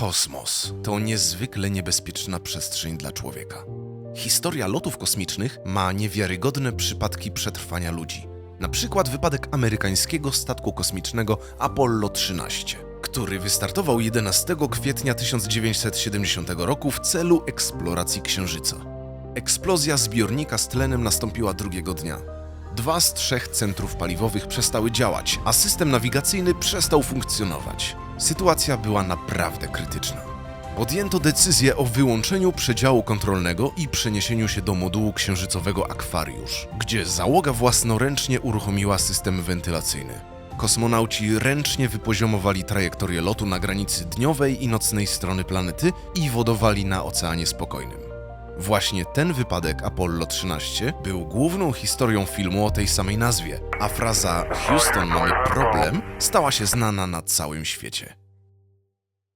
Kosmos to niezwykle niebezpieczna przestrzeń dla człowieka. Historia lotów kosmicznych ma niewiarygodne przypadki przetrwania ludzi. Na przykład wypadek amerykańskiego statku kosmicznego Apollo 13, który wystartował 11 kwietnia 1970 roku w celu eksploracji Księżyca. Eksplozja zbiornika z tlenem nastąpiła drugiego dnia. Dwa z trzech centrów paliwowych przestały działać, a system nawigacyjny przestał funkcjonować. Sytuacja była naprawdę krytyczna. Podjęto decyzję o wyłączeniu przedziału kontrolnego i przeniesieniu się do modułu księżycowego Akwariusz, gdzie załoga własnoręcznie uruchomiła system wentylacyjny. Kosmonauci ręcznie wypoziomowali trajektorię lotu na granicy dniowej i nocnej strony planety i wodowali na Oceanie Spokojnym. Właśnie ten wypadek Apollo 13 był główną historią filmu o tej samej nazwie, a fraza Houston mamy problem stała się znana na całym świecie.